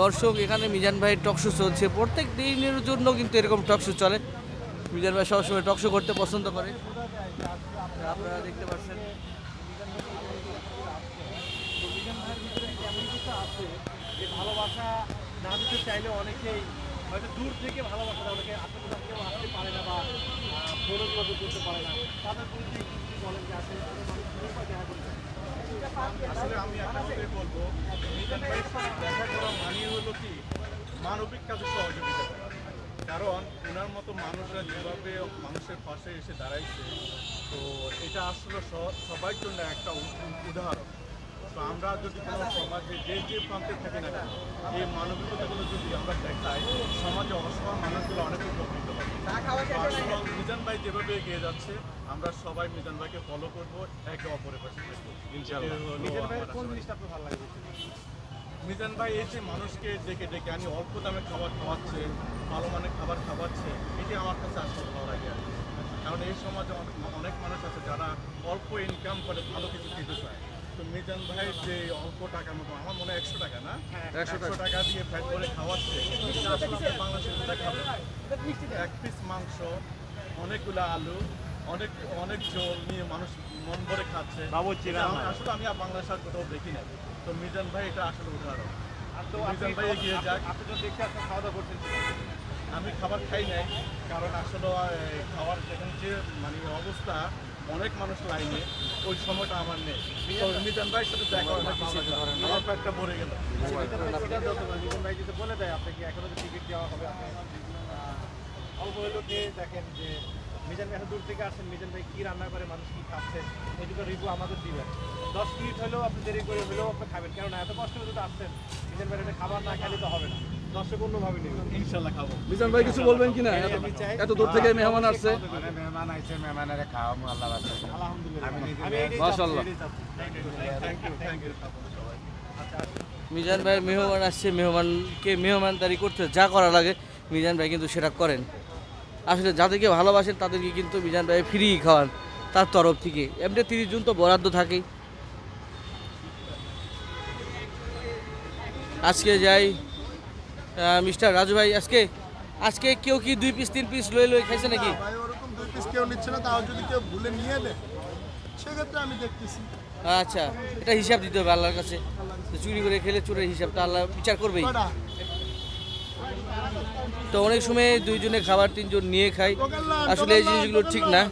দর্শক, এখানে মিজান ভাইয়ের টকশো চলছে। প্রত্যেক দিনের জন্য কিন্তু এরকম টকশো চলে। মিজান ভাই সবসময় টকশো করতে পছন্দ করে। আপনারা দেখতে পাচ্ছেন। ভালোবাসা না চাইলে অনেকেই হয়তো দূর থেকে ভালোবাসা অনেকে কেউ আসতে পারে না করতে পারে না। আসলে আমি একটা বলব মিজান সাথে দেখা করা মানি হলো কি, মানবিক কাজে সহযোগিতা করা। কারণ ওনার মতো মানুষরা যেভাবে মানুষের পাশে এসে দাঁড়াইছে, তো এটা আসলে সবার জন্য একটা উদাহরণ। তো আমরা যদি কোনো সমাজে যে যে প্রান্তে থাকি না এই মানবিকতাগুলো যদি আমরা দেখাই, সমাজে অসহায় মানুষগুলো অনেক উপকৃত হবে। মিজান ভাই যেভাবে এগিয়ে যাচ্ছে, আমরা সবাই মিজান ভাইকে ফলো করব, একে অপরের পাশে থাকব। মিজান ভাই এই যে মানুষকে ডেকে ডেকে আনি অল্প দামে খাবার খাওয়াচ্ছে ভালো মানের খাবার খাওয়াচ্ছে এটি আমার কাছে আসলে ভালো লাগে কারণ এই সমাজে অনেক মানুষ আছে যারা অল্প ইনকাম করে ভালো কিছু খেতে চায়। তো মিজান ভাইয়ের যে অল্প টাকার মতো আমার মনে হয় একশো টাকা না? একশো টাকা। দিয়ে ফ্যাট করে খাওয়াচ্ছে। এটা আসলে আপনি বাংলাদেশে এক পিস মাংস অনেকগুলো আলু অনেক অনেক ঝোল নিয়ে মানুষ মন ভরে খাচ্ছে। আসলে আমি আর বাংলাদেশ আর কোথাও দেখি না তো মিজান ভাই এটা আসলে উদাহরণ আর তো মিজান ভাই এগিয়ে যাক আপনি তো দেখতে খাওয়া দাওয়া করছেন আমি খাবার খাই নাই কারণ আসলে খাবার যেখানে যে মানে অবস্থা অনেক মানুষ লাইনে ওই সময়টা আমার নেই তো মিজান ভাইয়ের সাথে দেখা আমার পেটটা ভরে গেল মিজান ভাই যদি বলে দেয় আপনাকে এখনও যে টিকিট দেওয়া হবে আপনি অল্প হলেও দেখেন যে মিজান ভাই দূর থেকে আসছেন মিজান ভাই কি রান্না করে মানুষ কি খাচ্ছে এটুকু রিভিউ আমাদের দিবেন। দশ মিনিট হলেও আপনি দেরি করে হলেও আপনি খাবেন কারণ এত কষ্ট করে যদি আসছেন মিজান ভাই একটা খাবার না খেলে তো হবে না। দর্শক অন্যভাবে নেবেন ইনশাল্লাহ খাব। মিজান ভাই কিছু বলবেন আমি চাই এত দূর থেকে মেহমান আসছে। মানে মেহমান আইছে মেহমানের খাওয়ামু আল্লাহ আলহামদুলিল্লাহ। মাশাআল্লাহ। Thank you thank you Mizan ভাই মেহমান আসছে মেহমানকে মেহমানদারি করতে যা করা লাগে মিজান ভাই কিন্তু সেটা করেন। আসলে যাদেরকে ভালোবাসেন তাদেরকে কিন্তু মিজান ভাই ফ্রি খাওয়ান তার তরফ থেকে। এমনি তিরিশ জন তো বরাদ্দ থাকেই। আজকে যাই মিস্টার রাজু ভাই আজকে আজকে কেউ কি দুই পিস তিন পিস লয়ে লয়ে খাইছে নাকি? দুই পিস কেউ নিচ্ছে না তাও যদি কেউ ভুলে নিয়ে নেয় সেক্ষেত্রে আমি দেখতেছি। আচ্ছা এটা হিসাব দিতে হবে আল্লাহর কাছে। চুরি করে খেলে চোরের হিসাবটা আল্লাহ বিচার করবেই। তো অনেক সময় দুইজনে খাবার তিনজন নিয়ে খাই। আসলে এই জিনিসগুলো ঠিক না।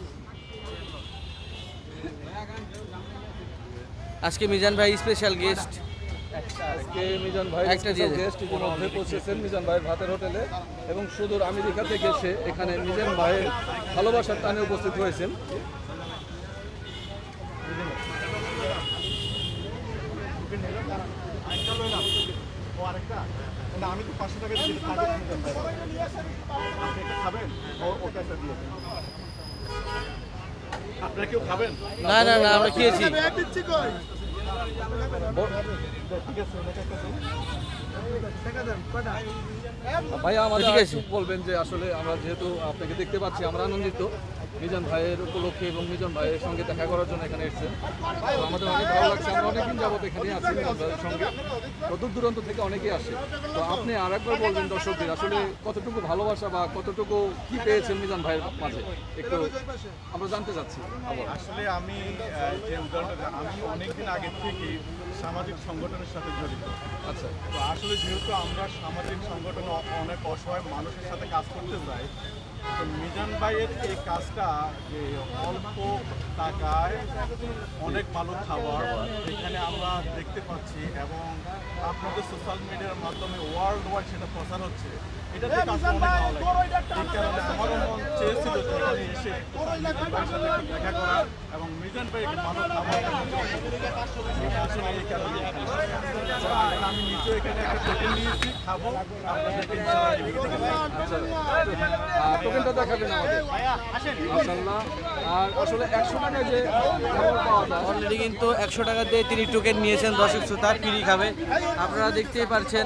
আজকে মিজান ভাই স্পেশাল গেস্ট আজকে মিজান ভাই একটা গেস্ট ইতিমধ্যে পৌঁছেছেন মিজান ভাইয়ের ভাতের হোটেলে এবং সুদূর আমেরিকা থেকে এসে এখানে মিজান ভাইয়ের ভালোবাসার টানে উপস্থিত হয়েছেন। আরেকটা না আমি তো পাঁচশো টাকা দিয়ে আপনি একটা খাবেন? ওকে একটা দিয়ে আপনারা কেউ খাবেন? না না না আমরা খেয়েছি। ভাই আমাদের ঠিক আছে। বলবেন যে আসলে আমরা যেহেতু আপনাকে দেখতে পাচ্ছি আমরা আনন্দিত। মিজান ভাইয়ের উপলক্ষে এবং মিজান ভাইয়ের সঙ্গে দেখা করার জন্য এখানে এসেছেন আমাদের অনেক ভালো লাগছে আমরা অনেকদিন যাবত এখানে আছি মিজান ভাইয়ের সঙ্গে। দূর দূরান্ত থেকে অনেকেই আসে। তো আপনি আর একবার বলবেন দর্শকদের আসলে কতটুকু ভালোবাসা বা কতটুকু কি পেয়েছেন মিজান ভাইয়ের মাঝে? একটু আমরা জানতে চাচ্ছি আসলে আমি যে উদাহরণটা আমি অনেকদিন আগে থেকে সামাজিক সংগঠনের সাথে জড়িত। আচ্ছা। তো আসলে যেহেতু আমরা সামাজিক সংগঠনে অনেক অসহায় মানুষের সাথে কাজ করতে যাই মিজান ভাইয়ের এই কাজটা যে অল্প টাকায় অনেক ভালো খাবার এখানে আমরা দেখতে পাচ্ছি এবং আপনাদের সোশ্যাল মিডিয়ার মাধ্যমে ওয়ার্ল্ড ওয়াইড সেটা প্রচার হচ্ছে। এবং মিজান ভাই ভালো খাবার আমি নিজেও এখানে একটা টোকেন নিয়েছি খাব। আপনাদেরকে টোকেনটা দেখাবেন আমাদের। আর আসলে একশো টাকায় যে খাবার পাওয়া যায়। অলরেডি কিন্তু একশো টাকা দিয়ে তিনি টোকেন নিয়েছেন দর্শক শ্রোতা ফ্রি খাবে। আপনারা দেখতেই পারছেন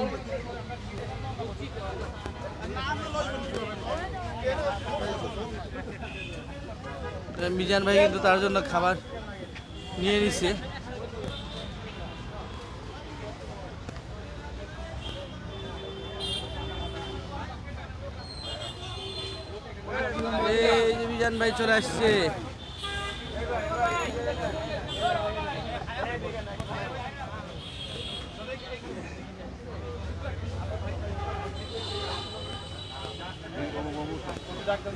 মিজান ভাই কিন্তু তার জন্য খাবার নিয়ে নিছে। এই যে মিজান ভাই চলে আসছে।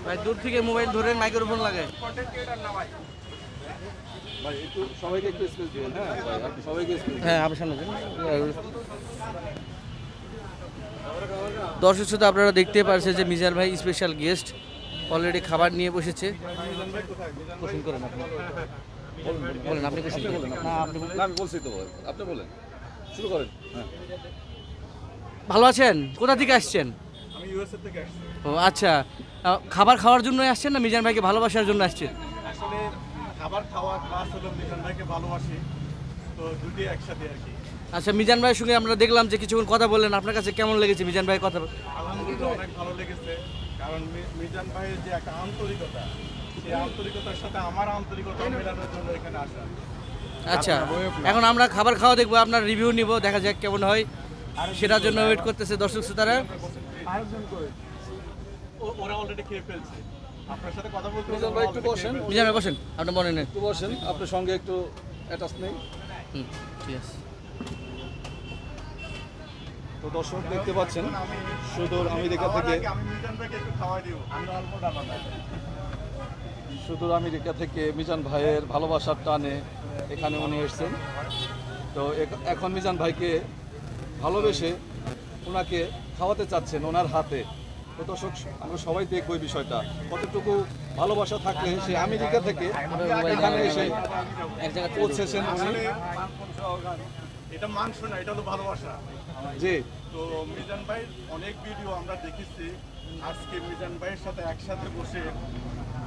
ভাই দূর থেকে মোবাইল ধরে মাইক্রোফোন লাগে। হ্যাঁ? হ্যাঁ আপনার সামনে দর্শক শ্রোতা আপনারা দেখতে পারছেন যে মিজান ভাই স্পেশাল গেস্ট অলরেডি খাবার নিয়ে বসেছে। কোশ্চেন করেন আপনি। বলেন আপনি কোশ্চেন করেন। আপনি আমি বলছি তো আপনি বলেন। শুরু করেন হ্যাঁ। ভালো আছেন? কোথা থেকে আসছেন? ইউএসএ থেকে আসছি। ও আচ্ছা। খাবার খাওয়ার জন্য আসছেন না মিজান ভাইকে ভালোবাসার জন্য আসছেন? আসলে খাবার খাওয়া ক্লাস হলো মিজান ভাইকে ভালোবাসি তো দুটি একসাথে আর কি। আচ্ছা মিজান ভাইয়ের সঙ্গে আমরা দেখলাম যে কিছুক্ষণ কথা বললেন আপনার কাছে কেমন লেগেছে মিজান ভাই কথা? আলহামদুলিল্লাহ অনেক ভালো লেগেছে। কারণ মিজান ভাইয়ের যে একটা আন্তরিকতা সেই আন্তরিকতার সাথে আমার আন্তরিকতা মেলানোর জন্য এখানে আসা। আচ্ছা এখন আমরা খাবার খাওয়া দেখব আপনার রিভিউ নিব দেখা যাক কেমন হয়। সেটার জন্য ওয়েট করতেছে দর্শক শ্রোতারা। ও- ওরা অলরেডি খেয়ে ফেলছে। আপনার সাথে কথা বলতে মিজান ভাই একটু বসেন। মিজান ভাই বসেন। আপনি মনে নেন একটু বসেন। আপনার সঙ্গে একটু অ্যাটাচ নেই। হুম, ঠিক আছে। তো দর্শক দেখতে পাচ্ছেন সুদূর আমেরিকা থেকে সুদূর আমেরিকা থেকে মিজান ভাইয়ের ভালোবাসার টানে এখানে উনি এসেছেন। তো এখন মিজান ভাইকে ভালোবেসে ওনাকে খাওয়াতে চাচ্ছেন ওনার হাতে। তো দর্শক আমরা সবাই দেখব এই বিষয়টা। কতটুকু ভালোবাসা থাকলে সে আমেরিকা থেকে এখানে এসে পৌঁছেছেন এটা মাংস না এটা হলো ভালোবাসা। জি। তো মিজান ভাই অনেক ভিডিও আমরা দেখেছি। আজকে মিজান ভাইয়ের সাথে একসাথে বসে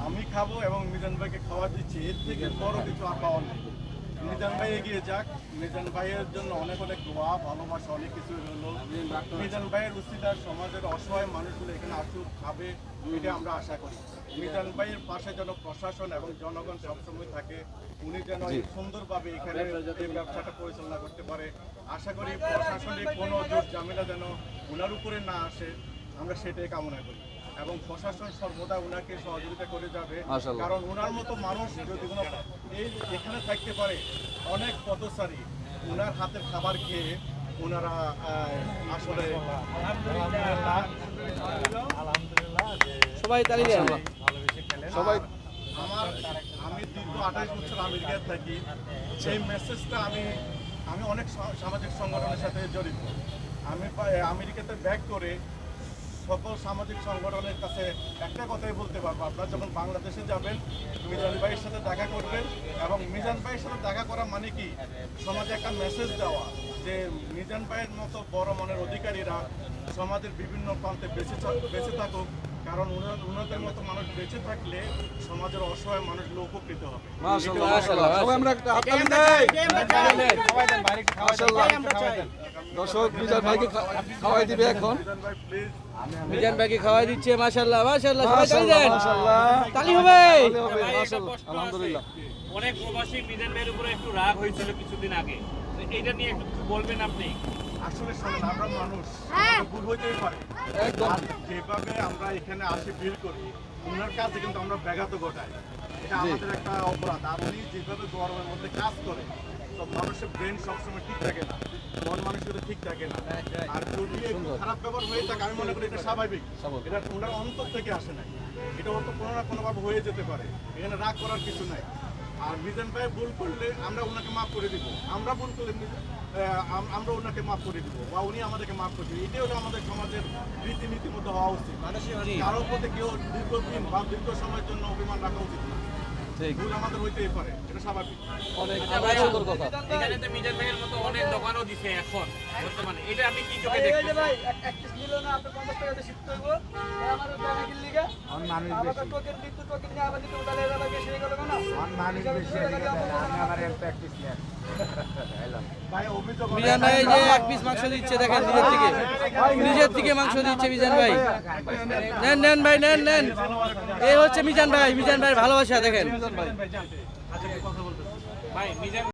আমি খাব এবং মিজান ভাইকে খাওয়া দিচ্ছি। এর থেকে বড় কিছু আর পাওয়ার নেই। মিজান ভাই এগিয়ে যাক। মিজান ভাইয়ের জন্য অনেক অনেক দোয়া ভালোবাসা অনেক কিছু হলো মিজান ভাইয়ের উচিতার সমাজের অসহায় মানুষগুলো এখানে আসুক খাবে এটা আমরা আশা করি। মিজান ভাইয়ের পাশে যেন প্রশাসন এবং জনগণ সবসময় থাকে উনি যেন সুন্দরভাবে এখানে এই ব্যবসাটা পরিচালনা করতে পারে। আশা করি প্রশাসনিক কোনো জোর ঝামেলা যেন ওনার উপরে না আসে আমরা সেটাই কামনা করি। এবং প্রশাসন সর্বদা ওনাকে সহযোগিতা করে যাবে। কারণ ওনার মতো মানুষ যদি কোনো এই এখানে থাকতে পারে অনেক পথচারী ওনার হাতের খাবার খেয়ে ওনারা আসলে সবাই তালি সবাই আমার আমি দীর্ঘ আঠাশ বছর আমেরিকায় থাকি। সেই মেসেজটা আমি আমি অনেক সামাজিক সংগঠনের সাথে জড়িত। আমি আমেরিকাতে ব্যাক করে সকল সামাজিক সংগঠনের কাছে একটা কথাই বলতে পারব। আপনারা যখন বাংলাদেশে যাবেন, মিজান ভাইয়ের সাথে দেখা করবেন এবং মিজান ভাইয়ের সাথে দেখা করা মানে কি? সমাজে একটা মেসেজ দেওয়া যে মিজান ভাইয়ের মতো বড় মনের অধিকারীরা সমাজের বিভিন্ন প্রান্তে বেঁচে বেঁচে থাকুক। কারণ উনাদের মতো মানুষ বেঁচে থাকলে সমাজের অসহায় মানুষগুলো উপকৃত হবে। মাশাআল্লাহ মাশাআল্লাহ সবাই আমরা একটা হাততালি দেই মাশাআল্লাহ। দর্শক মিজান ভাইকে খাওয়াই দিবে এখন। মিজান ভাই প্লিজ মিজান ভাইকে খাওয়াই দিচ্ছে মাশাল্লাহ মাশাল্লাহ সবাই তালি মাশাআল্লাহ দেন। তালি হবে। আলহামদুলিল্লাহ। অনেক প্রবাসী মিজান ভাইয়ের উপরে একটু রাগ হয়েছিল কিছুদিন আগে। তো এইটা নিয়ে একটু বলবেন আপনি? আসলে শোনেন আমরা মানুষ ভুল হইতেই পারে। একদম। যেভাবে আমরা এখানে আসি ভিড় করি ওনার কাছে কিন্তু আমরা ব্যাঘাত ঘটাই। এটা আমাদের একটা অপরাধ। আর উনি যেভাবে গরমের মধ্যে কাজ করে সব মানুষের ব্রেন সবসময় ঠিক থাকে না। মন মানুষের ঠিক থাকে না। আর যদি খারাপ ব্যবহার হয়ে থাকে আমি মনে করি এটা স্বাভাবিক। স্বাভাবিক। এটা ওনার অন্তর থেকে আসে নাই। এটা হয়তো কোনো না কোনোভাবে হয়ে যেতে পারে। এখানে রাগ করার কিছু নাই। আর মিজান ভাই ভুল করলে আমরা ওনাকে মাফ করে দিব। আমরা ভুল করলে আমরা ওনাকে মাফ করে দিব বা উনি আমাদেরকে মাফ করে দিবে। এটাই হলো আমাদের সমাজের রীতিনীতির মতো হওয়া উচিত। কারোর প্রতি কেউ দীর্ঘদিন বা দীর্ঘ সময়ের জন্য অভিমান রাখা উচিত না। ঠিক। ভুল আমাদের হইতেই পারে এটা স্বাভাবিক। অনেক সুন্দর কথা। এখানে তো মিজান ভাইয়ের মতো অনেক দোকানও দিছে এখন বর্তমানে। এটা আপনি কি চোখে দেখছেন মানুষ বেশি। আমি আবার মিজান ভাই যে এক পিস মাংস দিচ্ছে দেখেন নিজের থেকে। নিজের থেকে মাংস দিচ্ছে মিজান ভাই। নেন নেন ভাই নেন নেন। এই হচ্ছে মিজান ভাই মিজান ভাই ভালোবাসা দেখেন। ভাই মিজান